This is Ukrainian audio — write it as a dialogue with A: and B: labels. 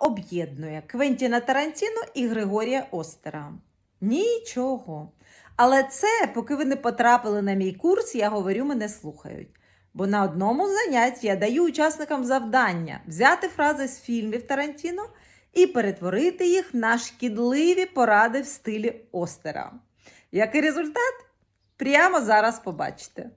A: об'єднує Квентіна Тарантіно і Григорія Остера? Нічого. Але це, поки ви не потрапили на мій курс, я говорю, мене слухають. Бо на одному занятті я даю учасникам завдання взяти фрази з фільмів Тарантіно і перетворити їх на шкідливі поради в стилі Остера. Який результат? Прямо зараз побачите.